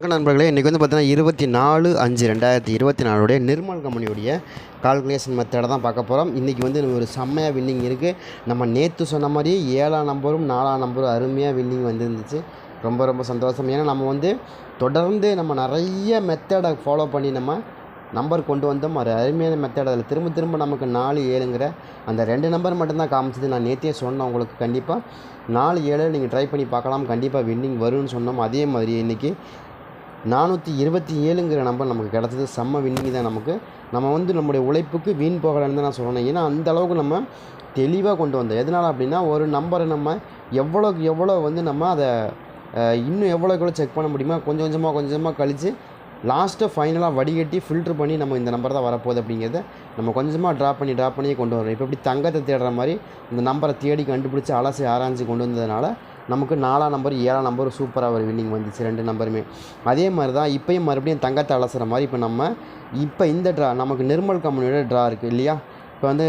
வணக்கம் நண்பர்களே இன்றைக்கி வந்து பார்த்தீங்கன்னா இருபத்தி நாலு அஞ்சு ரெண்டாயிரத்தி இருபத்தி நாலுடைய நிர்மல் கம்பெனியுடைய கால்குலேஷன் மெத்தடை தான் பார்க்க போகிறோம் இன்றைக்கி வந்து ஒரு செம்மையாக வின்னிங் இருக்குது நம்ம நேற்று சொன்ன மாதிரி ஏழாம் நம்பரும் நாலாம் நம்பரும் அருமையாக வின்னிங் வந்துருந்துச்சு. ரொம்ப ரொம்ப சந்தோஷம். ஏன்னா நம்ம வந்து தொடர்ந்து நம்ம நிறைய மெத்தடை ஃபாலோ பண்ணி நம்ம நம்பர் கொண்டு வந்தோம். ஒரு அருமையான மெத்தட் அதில் திரும்ப திரும்ப நமக்கு நாலு ஏழுங்கிற அந்த ரெண்டு நம்பர் மட்டும்தான் காமிச்சது. நான் நேற்றே சொன்னேன் உங்களுக்கு கண்டிப்பாக நாலு ஏழு நீங்கள் ட்ரை பண்ணி பார்க்கலாம். கண்டிப்பாக வின்னிங் வரும்னு சொன்னோம். அதே மாதிரி இன்றைக்கி நானூற்றி இருபத்தி ஏழுங்கிற நம்பர் நமக்கு கிடச்சது செம்ம வின்னிங் தான் நமக்கு. நம்ம வந்து நம்முடைய உழைப்புக்கு வீண் போகலன்னு தான் நான் சொல்லணும் ஏன்னா அந்த அளவுக்கு நம்ம தெளிவாக கொண்டு வந்தோம். எதனால் அப்படின்னா ஒரு நம்பரை நம்ம எவ்வளோக்கு எவ்வளோ வந்து நம்ம அதை இன்னும் எவ்வளோக்கு எவ்வளோ செக் பண்ண முடியுமோ கொஞ்சம் கொஞ்சமாக கொஞ்சம் கொஞ்சமாக கழித்து லாஸ்ட்டை ஃபைனலாக வடிகட்டி ஃபில்ட்ரு பண்ணி நம்ம இந்த நம்பர் தான் வரப்போகுது அப்படிங்கிறத நம்ம கொஞ்சமாக ட்ராப் பண்ணி ட்ராப் பண்ணியே கொண்டு வரோம் இப்போ இப்படி தங்கத்தை தேடுற மாதிரி இந்த நம்பரை தேடி கண்டுபிடிச்சி அலசி ஆராய்ஞ்சு கொண்டு வந்ததுனால நமக்கு நாலாம் நம்பர் ஏழாம் நம்பர் சூப்பராக ஒரு வின்னிங் வந்துச்சு ரெண்டு நம்பருமே அதே மாதிரி தான் இப்போயும் மறுபடியும் தங்கத்தை அலசுகிற மாதிரி இப்போ நம்ம இப்போ இந்த ட்ரா நமக்கு நிர்மல் கம்பெனியோட ட்ரா இருக்குது இல்லையா? இப்போ வந்து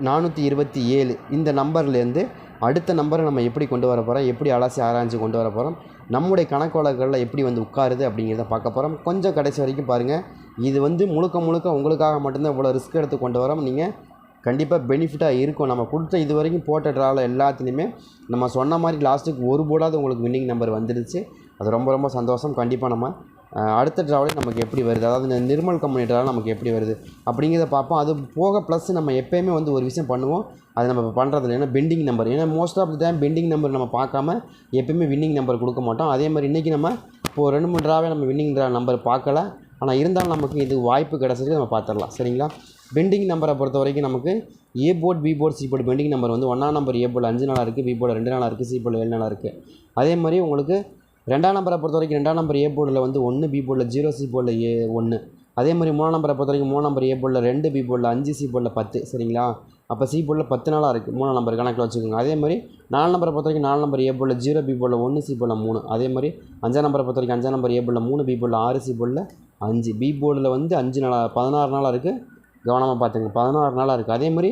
நானூற்றி இருபத்தி ஏழு இந்த நம்பர்லேருந்து அடுத்த நம்பரை நம்ம எப்படி கொண்டு வர போகிறோம் எப்படி அலசி ஆராய்ஞ்சு கொண்டு வர போகிறோம் நம்முடைய கணக்கு வழக்குகளில் எப்படி வந்து உட்காருது அப்படிங்கிறத பார்க்க போகிறோம் கொஞ்சம் கடைசி வரைக்கும் பாருங்கள் இது வந்து முழுக்க முழுக்க உங்களுக்காக மட்டும்தான் இவ்வளோ ரிஸ்க் எடுத்து கொண்டு வரோம். நீங்கள் கண்டிப்பாக பெனிஃபிட்டாக இருக்கும். நம்ம கொடுத்த இது வரைக்கும் போட்ட ட்ராவில் எல்லாத்துலேயுமே நம்ம சொன்ன மாதிரி லாஸ்ட்டுக்கு ஒரு போடாவது உங்களுக்கு வின்னிங் நம்பர் வந்துடுச்சு அது ரொம்ப ரொம்ப சந்தோஷம். கண்டிப்பாக நம்ம அடுத்த ட்ராவலே நமக்கு எப்படி வருது? அதாவது இந்த நிர்மல் கம்பெனி ட்ராவல் நமக்கு எப்படி வருது? அப்படிங்கிறத பார்ப்போம். அது போக ப்ளஸ் நம்ம எப்போயுமே வந்து ஒரு விஷயம் பண்ணுவோம். அது நம்ம இப்போ பண்ணுறதில்ல ஏன்னா பெண்டிங் நம்பர் ஏன்னா most of the time pending number நம்ம பார்க்காம எப்போயுமே வின்னிங் நம்பர் கொடுக்க மாட்டோம். அதே மாதிரி இன்றைக்கி நம்ம இப்போது ரெண்டு மூணு ட்ராவே நம்ம வின்னிங் ட்ரா நம்பர் பார்க்கல. ஆனால் இருந்தாலும் நமக்கு இது வாய்ப்பு கிடச்சிருக்கு நம்ம பார்த்துடலாம். சரிங்களா? பெண்டிங் நம்பரை பொறுத்த வரைக்கும் நமக்கு A board B board C board pending number வந்து ஒன்றாம் நம்பர் ஏ போர்டு அஞ்சு நாளாக இருக்குது பி போர்டு ரெண்டு நாளாக இருக்குது சி போர்டு ஏழு நாளாக இருக்குது அதே மாதிரி உங்களுக்கு ரெண்டாம் நம்பரை பொறுத்த வரைக்கும் ரெண்டாம் நம்பர் ஏ போர்டில் வந்து ஒன்று பி போர்டில் ஜீரோ சி போர்டில் ஏ ஒன்று அதே மாதிரி மூணாம் நம்பரை பொறுத்த வரைக்கும் மூணு நம்பர் ஏ போர்டில் ரெண்டு பி போர்டில் அஞ்சு சி போர்டில் பத்து சரிங்களா அப்போ சி போர்டில் பத்து நாளாக இருக்குது மூணாம் நம்பர் கணக்கில் வச்சுக்கோங்க அதே மாதிரி நாலு நம்பரை பொறுத்த வரைக்கும் நாலு நம்பர் ஏ போர்டில் ஜீரோ பி போல ஒன்று சி போர்டில் மூணு அதே மாதிரி அஞ்சாம் நம்பரை பொறுத்த வரைக்கும் அஞ்சாம் நம்பர் ஏ போர்டில் மூணு பி போர்டில் ஆறு சி போர்டில் அஞ்சு பி போர்டில் வந்து அஞ்சு நாளாக பதினாறு நாளாக இருக்குது கவனமாக பார்த்துங்க பதினாறு நாளாக இருக்குது அதே மாதிரி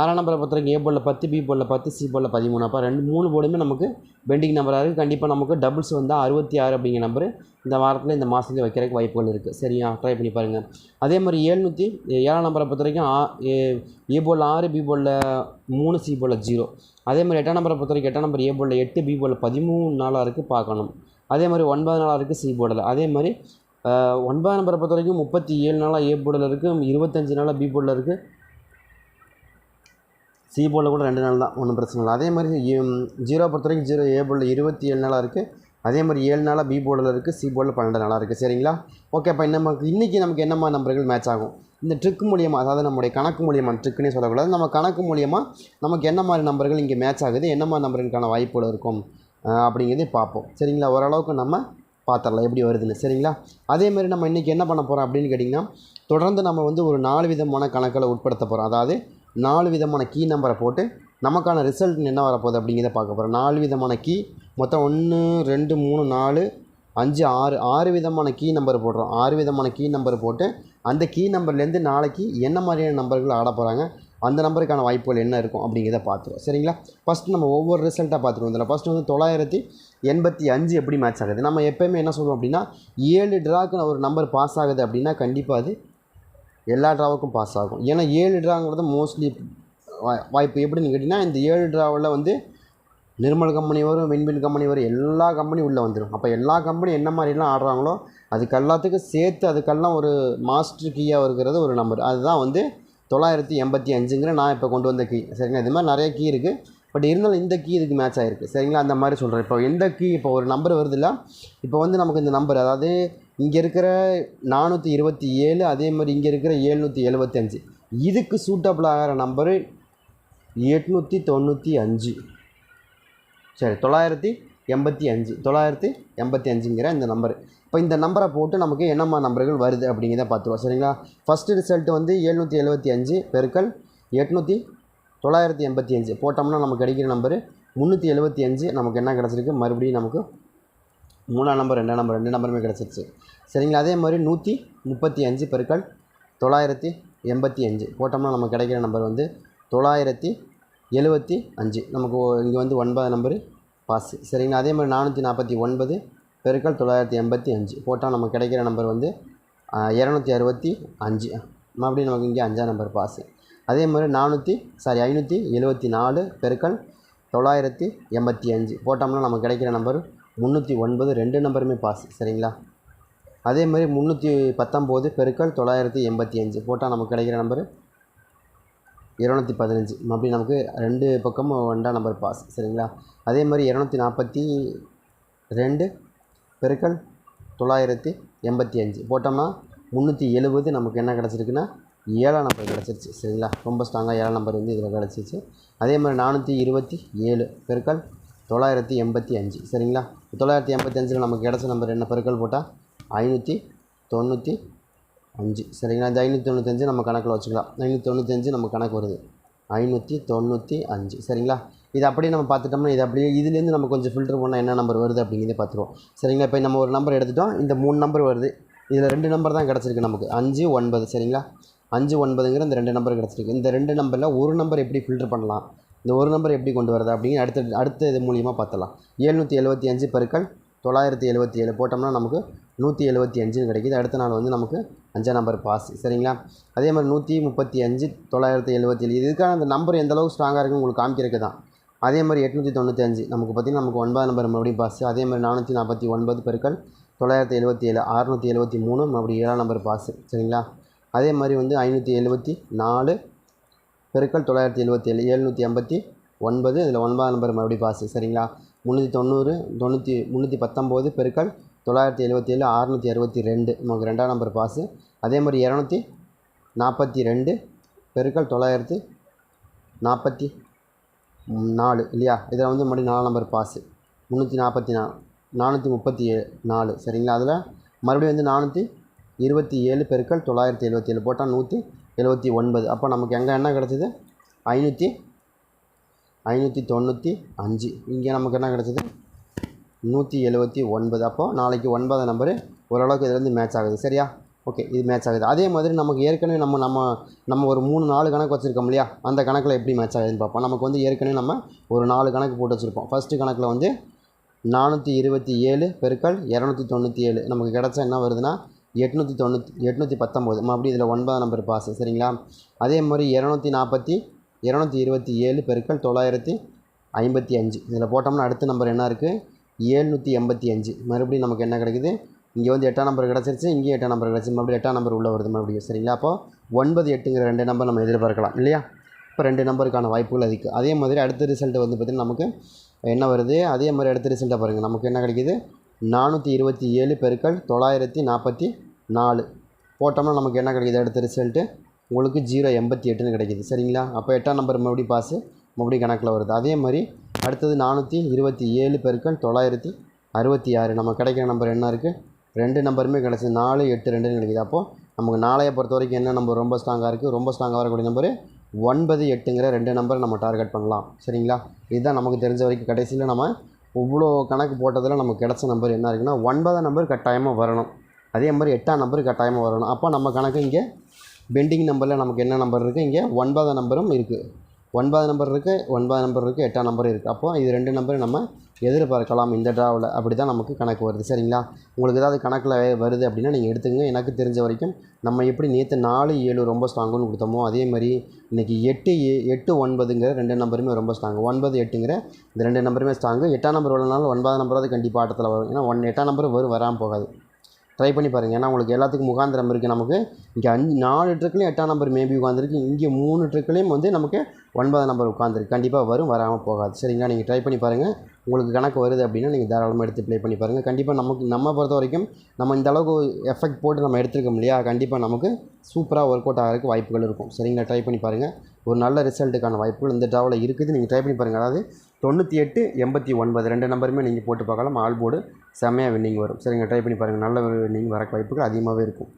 ஆறாம் நம்பரை பொறுத்த வரைக்கும் ஏ போர்டில் பத்து பி போர்டில் பத்து சி போர்டில் பதிமூணு. அப்போ ரெண்டு மூணு போர்டுமே நமக்கு பெண்டிங் நம்பராக இருக்குது கண்டிப்பாக நமக்கு டபுள்ஸ் வந்தால் அறுபத்தி ஆறு அப்படிங்கிற நம்பரு இந்த வாரத்தில் இந்த மாதத்துலேயே வைக்கிறதுக்கு வாய்ப்புகள் இருக்குது சரியா? ட்ரை பண்ணி பாருங்கள் அதே மாதிரி ஏழ்நூற்றி ஏழாம் நம்பரை பொறுத்த வரைக்கும் ஆ ஏ ஏ போர்டில் ஆறு பி போர்டில் மூணு சி போர்டில் ஜீரோ அதே மாதிரி எட்டாம் நம்பரை பொறுத்த வரைக்கும் எட்டாம் நம்பர் ஏ போர்டில் எட்டு பி போர்டில் பதிமூணு நாளாக இருக்குது பார்க்கணும். அதே மாதிரி ஒன்பது நாளாக இருக்குது சி போர்டில். அதே மாதிரி ஒன்பதாம் நம்பரை பொறுத்த வரைக்கும் முப்பத்தி ஏழு நாளாக ஏ போர்டில் இருக்குது இருபத்தஞ்சு நாளாக பி போர்டில் இருக்குது சி போர்டில் கூட ரெண்டு நாள் தான் ஒன்றும் பிரச்சனை இல்லை. அதே மாதிரி ஜீரோ பொறுத்த வரைக்கும் ஜீரோ ஏ போர்டில் இருபத்தி ஏழு நாளாக இருக்குது அதே மாதிரி ஏழு நாளாக பி போர்டில் இருக்குது சி போர்டில் பன்னெண்டு நாளாக இருக்குது சரிங்களா? ஓகே அப்போ நமக்கு இன்றைக்கி நமக்கு என்னம்மா நம்பர்கள் மேட்ச் ஆகும்? இந்த ட்ரிக் மூலியமாக அதாவது நம்முடைய கணக்கு மூலியமாக ட்ரிக்குன்னே சொல்லக்கூடாது. நம்ம கணக்கு மூலியமாக நமக்கு என்ன மாதிரி நம்பர்கள் இங்கே மேட்ச் ஆகுது என்ன மாதிரி நம்பர்களுக்கான வாய்ப்புகள் இருக்கும் அப்படிங்கிறதே அப்படிங்கிறதை பார்ப்போம். சரிங்களா? ஓரளவுக்கு நம்ம பார்த்துடலாம் எப்படி வருதுன்னு. சரிங்களா? அதே மாதிரி நம்ம இன்றைக்கி என்ன பண்ண போகிறோம் அப்படின்னு கேட்டிங்கன்னா தொடர்ந்து நம்ம வந்து ஒரு நாலு விதமான கணக்கில் உட்படுத்த போகிறோம் அதாவது நாலு விதமான கீ நம்பரை போட்டு நமக்கான ரிசல்ட் என்ன வரப்போகுது அப்படிங்கிறத பார்க்க போகிறோம் நாலு விதமான கீ மொத்தம் ஒன்று ரெண்டு மூணு நாலு அஞ்சு ஆறு. ஆறு விதமான கீ நம்பர் போடுறோம். ஆறு விதமான கீ நம்பர் போட்டு அந்த கீ நம்பர்லேருந்து நாளைக்கு என்ன மாதிரியான நம்பர்கள் ஆட போகிறாங்க அந்த நம்பருக்கான வாய்ப்புகள் என்ன இருக்கும் அப்படிங்கிறத பார்த்துருவோம். சரிங்களா? ஃபஸ்ட் நம்ம ஒவ்வொரு ரிசல்ட்டாக பார்த்துருவோம் இதில் ஃபஸ்ட்டு வந்து தொள்ளாயிரத்தி எண்பத்தி அஞ்சு எப்படி மேட்ச் ஆகுது? நம்ம எப்போயுமே என்ன சொல்லுவோம் அப்படின்னா ஏழு ட்ராக்கு ஒரு நம்பர் பாஸ் ஆகுது அப்படின்னா கண்டிப்பாக அது எல்லா ட்ராவுக்கும் பாஸ் ஆகும். ஏன்னா ஏழு ட்ராங்கிறது மோஸ்ட்லி வாய்ப்பு எப்படின்னு கேட்டிங்கன்னா இந்த ஏழு ட்ராவில் வந்து நிர்மல் கம்பெனி வரும் வின்பின் கம்பெனி வரும் எல்லா கம்பெனியும் உள்ளே வந்துடும் அப்போ எல்லா கம்பெனி என்ன மாதிரிலாம் ஆடுறாங்களோ அதுக்கு எல்லாத்துக்கும் சேர்த்து அதுக்கெல்லாம் ஒரு மாஸ்டர் கீயாக இருக்கிறது ஒரு நம்பர் அதுதான் வந்து தொள்ளாயிரத்தி எண்பத்தி அஞ்சுங்கிற நான் இப்போ கொண்டு வந்த கீ சரிங்களா? இது மாதிரி நிறைய கீ இருக்குது பட் இருந்தாலும் இந்த கீ இதுக்கு மேட்ச் ஆகிருக்கு சரிங்களா? அந்த மாதிரி சொல்கிறேன் இப்போ எந்த கீ இப்போ ஒரு நம்பர் வருதுல்ல இப்போ வந்து நமக்கு இந்த நம்பர் அதாவது இங்கே இருக்கிற நானூற்றி இருபத்தி ஏழு அதே மாதிரி இங்கே இருக்கிற ஏழ்நூற்றி எழுபத்தஞ்சு இதுக்கு சூட்டபிள் ஆகிற நம்பரு எட்நூற்றி தொண்ணூற்றி அஞ்சு. சரி தொள்ளாயிரத்தி எண்பத்தி அஞ்சு தொள்ளாயிரத்தி எண்பத்தி அஞ்சுங்கிற இந்த நம்பர் இப்போ இந்த நம்பரை போட்டு நமக்கு என்னம்மா நம்பர்கள் வருது அப்படிங்கிறத பார்த்துருவோம். சரிங்களா? ஃபஸ்ட்டு ரிசல்ட் வந்து எழுநூற்றி எழுபத்தி அஞ்சு பெருக்கல் எட்நூற்றி தொள்ளாயிரத்தி எண்பத்தி அஞ்சு. போட்டோம்னா நமக்கு கிடைக்கிற நம்பரு முந்நூற்றி எழுபத்தி அஞ்சு. நமக்கு என்ன கிடச்சிருக்கு? மறுபடியும் நமக்கு மூணாம் நம்பர் ரெண்டாம் நம்பர் ரெண்டு நம்பருமே கிடச்சிருச்சு. சரிங்களா? அதே மாதிரி நூற்றி முப்பத்தி அஞ்சு பெருக்கள் தொள்ளாயிரத்தி எண்பத்தி அஞ்சு. போட்டோம்னா நமக்கு கிடைக்கிற நம்பர் வந்து தொள்ளாயிரத்தி எழுபத்தி அஞ்சு. நமக்கு இங்கே வந்து ஒன்பது நம்பரு பாஸ் சரிங்களா? அதே மாதிரி நானூற்றி நாற்பத்தி ஒன்பது பெருக்கல் தொள்ளாயிரத்தி எண்பத்தி அஞ்சு. போட்டால் நமக்கு கிடைக்கிற நம்பர் வந்து இரநூத்தி அறுபத்தி அஞ்சு. மறுபடியும் நமக்கு இங்கே அஞ்சாம் நம்பர் பாஸு அதே மாதிரி நானூற்றி சாரி ஐநூற்றி எழுபத்தி நாலு பெருக்கல் தொள்ளாயிரத்தி எண்பத்தி அஞ்சு. போட்டோம்னா நமக்கு கிடைக்கிற நம்பர் முந்நூற்றி ஒன்பது ரெண்டு நம்பருமே பாஸ் சரிங்களா? அதே மாதிரி முந்நூற்றி பத்தொம்போது பெருக்கல் தொள்ளாயிரத்தி எண்பத்தி அஞ்சு போட்டால் நமக்கு கிடைக்கிற நம்பர்? இரநூத்தி பதினஞ்சு. மறுபடியும் நமக்கு ரெண்டு பக்கமும் ரெண்டாம் நம்பர் பாஸ் சரிங்களா? அதே மாதிரி இரநூத்தி நாற்பத்தி ரெண்டு பெருக்கல் தொள்ளாயிரத்தி எண்பத்தி அஞ்சு போட்டோம்னா முந்நூற்றி எழுபது நமக்கு என்ன கிடச்சிருக்குன்னா ஏழாம் நம்பர் கிடச்சிருச்சு சரிங்களா? ரொம்ப ஸ்ட்ராங்காக ஏழாம் நம்பர் வந்து இதில் கிடச்சிருச்சு. அதே மாதிரி நானூற்றி இருபத்தி ஏழு பெருக்கல் தொள்ளாயிரத்தி எண்பத்தி அஞ்சு. சரிங்களா? தொள்ளாயிரத்தி எண்பத்தி அஞ்சில் நமக்கு கிடச்ச நம்பர் என்ன? பெருக்கல் போட்டால் ஐநூற்றி தொண்ணூற்றி அஞ்சு. சரிங்களா? இந்த ஐநூற்றி தொண்ணூத்தஞ்சு நம்ம கணக்கில் வச்சுக்கலாம். ஐநூற்றி தொண்ணூத்தஞ்சு நம்ம கணக்கு வருது. ஐநூற்றி தொண்ணூற்றி அஞ்சு. சரிங்களா? இது அப்படியே நம்ம பார்த்துட்டோம்னா இது அப்படியே இதுலேருந்து நம்ம கொஞ்சம் ஃபில்டர் பண்ணால் என்ன நம்பர் வருது அப்படிங்கிறத பார்த்துருவோம். சரிங்களா? இப்போ நம்ம ஒரு நம்பர் எடுத்துட்டோம். இந்த மூணு நம்பர் வருது. இதில் ரெண்டு நம்பர் தான் கிடச்சிருக்கு நமக்கு. அஞ்சு ஒன்பது. சரிங்களா? அஞ்சு ஒன்பதுங்கிற இந்த ரெண்டு நம்பர் கிடச்சிருக்கு. இந்த ரெண்டு நம்பரில் ஒரு நம்பர் எப்படி ஃபில்டர் பண்ணலாம்? இந்த ஒரு நம்பர் எப்படி கொண்டு வரது அப்படின்னு அடுத்த அடுத்த இது மூலியமாக பார்த்தலாம் ஏழ்நூற்றி எழுபத்தி அஞ்சு பெருக்கள் தொள்ளாயிரத்தி எழுபத்தி ஏழு போட்டோம்னா நமக்கு நூற்றி எழுபத்தி அஞ்சுன்னு கிடைக்கிது. அடுத்த நாள் வந்து நமக்கு அஞ்சாம் நம்பர் பாஸ் சரிங்களா? அதே மாதிரி நூற்றி முப்பத்தி அஞ்சு தொள்ளாயிரத்தி எழுபத்தி ஏழு. இதுக்கான அந்த நம்பர் எந்த அளவுக்கு ஸ்ட்ராங்காக இருக்குன்னு உங்களுக்கு காமிக்கிறதுக்கு தான். அதே மாதிரி எட்நூற்றி தொண்ணூற்றி அஞ்சு. நமக்கு பார்த்திங்கன்னா நமக்கு ஒன்பதாம் நம்பர் மறுபடியும் பாஸ் அதே மாதிரி நானூற்றி நாற்பத்தி ஒன்பது பெருக்கள் தொள்ளாயிரத்தி எழுபத்தி ஏழு. அறுநூற்றி எழுபத்தி மூணு மறுபடியும் ஏழாம் நம்பர் பாஸ் சரிங்களா? அதே மாதிரி வந்து ஐநூற்றி எழுபத்தி நாலு பெருக்கள் தொள்ளாயிரத்தி எழுபத்தி ஏழு எழுநூற்றி ஐம்பத்தி ஒன்பது. இதில் ஒன்பதாம் நம்பர் மறுபடியும் பாஸ் சரிங்களா? முந்நூற்றி தொண்ணூறு தொண்ணூற்றி முந்நூற்றி பத்தொம்போது பெருக்கள் தொள்ளாயிரத்தி எழுபத்தி ஏழு அறுநூற்றி அறுபத்தி ரெண்டு நமக்கு ரெண்டாம் நம்பர் பாஸு அதே மாதிரி இரநூத்தி நாற்பத்தி ரெண்டு பெருக்கள் தொள்ளாயிரத்தி நாற்பத்தி நாலு இல்லையா? இதில் வந்து மறுபடியும் நாலாம் நம்பர் பாஸு முந்நூற்றி நாற்பத்தி நா நானூற்றி முப்பத்தி ஏழு நாலு சரிங்களா? அதில் மறுபடியும் வந்து நானூற்றி இருபத்தி ஏழு பெருக்கள் தொள்ளாயிரத்தி எழுபத்தி ஏழு போட்டால் நூற்றி எழுபத்தி ஒன்பது. அப்போ நமக்கு எங்கே என்ன கிடச்சிது? ஐநூற்றி ஐநூற்றி தொண்ணூற்றி அஞ்சு. இங்கே நமக்கு என்ன கிடச்சிது? நூற்றி எழுபத்தி ஒன்பது. அப்போது நாளைக்கு ஒன்பதாம் நம்பரு ஓரளவுக்கு இதுலேருந்து மேட்ச் ஆகுது. சரியா? ஓகே இது மேட்ச் ஆகுது. அதே மாதிரி நமக்கு ஏற்கனவே நம்ம நம்ம நம்ம ஒரு மூணு நாலு கணக்கு வச்சுருக்கோம் இல்லையா? அந்த கணக்கில் எப்படி மேட்ச் ஆகுதுன்னு பார்ப்போம். நமக்கு வந்து ஏற்கனவே நம்ம ஒரு நாலு கணக்கு போட்டு வச்சுருப்போம். ஃபஸ்ட்டு கணக்கில் வந்து நானூற்றி இருபத்தி ஏழு பெருக்கள் இரநூத்தி தொண்ணூற்றி ஏழு. நமக்கு கிடச்சா என்ன வருதுன்னா எட்நூற்றி தொண்ணூற்றி எட்நூற்றி பத்தொம்போது. மறுபடியும் இதில் ஒன்பதாம் நம்பர் பாஸ் சரிங்களா? அதே மாதிரி இரநூத்தி நாற்பத்தி இரநூத்தி இருபத்தி ஏழு பெருக்கள் தொள்ளாயிரத்தி ஐம்பத்தி அஞ்சு. இதில் போட்டோம்னா அடுத்த நம்பர் என்ன இருக்குது ஏழ்நூற்றி எண்பத்தி அஞ்சு. மறுபடியும் நமக்கு என்ன கிடைக்குது? இங்கே வந்து எட்டாம் நம்பர் கிடச்சிருச்சு இங்கேயும் எட்டாம் நம்பர் கிடச்சி மறுபடியும் எட்டாம் நம்பர் உள்ளே வருது மறுபடியும் சரிங்களா? அப்போது ஒன்பது எட்டுங்கிற ரெண்டு நம்பர் நம்ம எதிர்பார்க்கலாம் இல்லையா? இப்போ ரெண்டு நம்பருக்கான வாய்ப்புகள் அதிகம் அதே மாதிரி அடுத்த ரிசல்ட்டு வந்து பார்த்திங்கன்னா நமக்கு என்ன வருது? அதே மாதிரி அடுத்த ரிசல்ட்டை பாருங்கள் நமக்கு என்ன கிடைக்கிது? நானூற்றி இருபத்தி ஏழு பெருக்கள் தொள்ளாயிரத்தி நாற்பத்தி நாலு. போட்டோம்னா நமக்கு என்ன கிடைக்குது? அடுத்த ரிசல்ட்டு உங்களுக்கு ஜீரோ எண்பத்தி எட்டுன்னு கிடைக்குது. சரிங்களா? அப்போ எட்டாம் நம்பர் மறுபடியும் பாஸு மறுபடியும் கணக்கில் வருது. அதே மாதிரி அடுத்தது நானூற்றி இருபத்தி ஏழு பெருக்கள் தொள்ளாயிரத்தி அறுபத்தி ஆறு. நம்ம கிடைக்கிற நம்பர் என்ன இருக்குது ரெண்டு நம்பருமே கிடச்சி நாலு எட்டு ரெண்டுன்னு கிடைக்குது. அப்போது நமக்கு நாளையை பொறுத்த வரைக்கும் என்ன நம்பர் ரொம்ப ஸ்ட்ராங்காக இருக்குது ரொம்ப ஸ்ட்ராங்காக வரக்கூடிய நம்பரு ஒன்பது எட்டுங்கிற ரெண்டு நம்பர் நம்ம டார்கெட் பண்ணலாம். சரிங்களா? இதுதான் நமக்கு தெரிஞ்ச வரைக்கும் கடைசியில் நம்ம இவ்வளோ கணக்கு போட்டதில் நமக்கு கிடச்ச நம்பர் என்ன இருக்குன்னா ஒன்பதாம் நம்பர் கட்டாயமாக வரணும். அதே மாதிரி எட்டாம் நம்பர் கட்டாயமாக வரணும். அப்போ நம்ம கணக்கு இங்கே பெண்டிங் நம்பரில் நமக்கு என்ன நம்பர் இருக்குது இங்கே ஒன்பதாம் நம்பரும் இருக்குது ஒன்பதாம் நம்பர் இருக்குது ஒன்பதாம் நம்பர் இருக்குது எட்டாம் நம்பர் இருக்குது அப்போ இது ரெண்டு நம்பர் நம்ம எதிர்பார்க்கலாம் இந்த ட்ராவில் அப்படி தான் நமக்கு கணக்கு வருது. சரிங்களா? உங்களுக்கு ஏதாவது கணக்கில் வருது அப்படின்னா நீங்கள் எடுத்துங்க எனக்கு தெரிஞ்ச வரைக்கும் நம்ம எப்படி நேற்று நாலு ஏழு ரொம்ப ஸ்ட்ராங்குன்னு கொடுத்தோமோ அதே மாதிரி இன்றைக்கி எட்டு ஏ எட்டு ஒன்பதுங்கிற ரெண்டு நம்பருமே ரொம்ப ஸ்ட்ராங்கு ஒன்பது எட்டுங்கிற இந்த ரெண்டு நம்பருமே ஸ்ட்ராங்கு எட்டாம் நம்பர் வரலனாலும் ஒன்பதாம் நம்பராவது கண்டிப்பாக ஆட்டத்தில் வரும். ஏன்னா ஒன் எட்டாம் நம்பர் வரும் வராமல் போகாது. ட்ரை பண்ணி பாருங்கள் ஏன்னா உங்களுக்கு எல்லாத்துக்கும் முகாந்திரம் இருக்குது நமக்கு. இங்கே அஞ்சு நாலு ட்ரிக்லையும் எட்டாம் நம்பர் மேபி உட்காந்துருக்கு இங்கே மூணு ட்ரிக்லையும் வந்து நமக்கு ஒன்பதாம் நம்பர் உட்காந்துருக்கு கண்டிப்பாக வரும் வராமல் போகாது. சரிங்களா? நீங்கள் ட்ரை பண்ணி பாருங்கள் உங்களுக்கு கணக்கு வருது அப்படின்னா நீங்கள் தாராளமாக எடுத்து ப்ளே பண்ணி பாருங்கள் கண்டிப்பாக நமக்கு நம்ம பொறுத்த வரைக்கும் நம்ம இந்த அளவுக்கு எஃபெக்ட் போட்டு நம்ம எடுத்துருக்கோம் இல்லையா? கண்டிப்பாக நமக்கு சூப்பராக ஒர்க் அவுட் ஆகிறதுக்கு வாய்ப்புகள் இருக்கும். சரிங்களா? ட்ரை பண்ணி பாருங்கள் ஒரு நல்ல ரிசல்ட்டுக்கான வாய்ப்புகள் இந்த ட்ராவலில் இருக்குது. நீங்கள் ட்ரை பண்ணி பாருங்கள் அதாவது தொண்ணூற்றி எட்டு எண்பத்தி ஒன்பது ரெண்டு நம்பருமே நீங்கள் போட்டு பார்க்கலாம். ஆல் போர்டு செம்மையாக வின்னிங் வரும். சரிங்க ட்ரை பண்ணி பாருங்கள் நல்ல வின்னிங் வர வாய்ப்புகள் அதிகமாகவே இருக்கும்.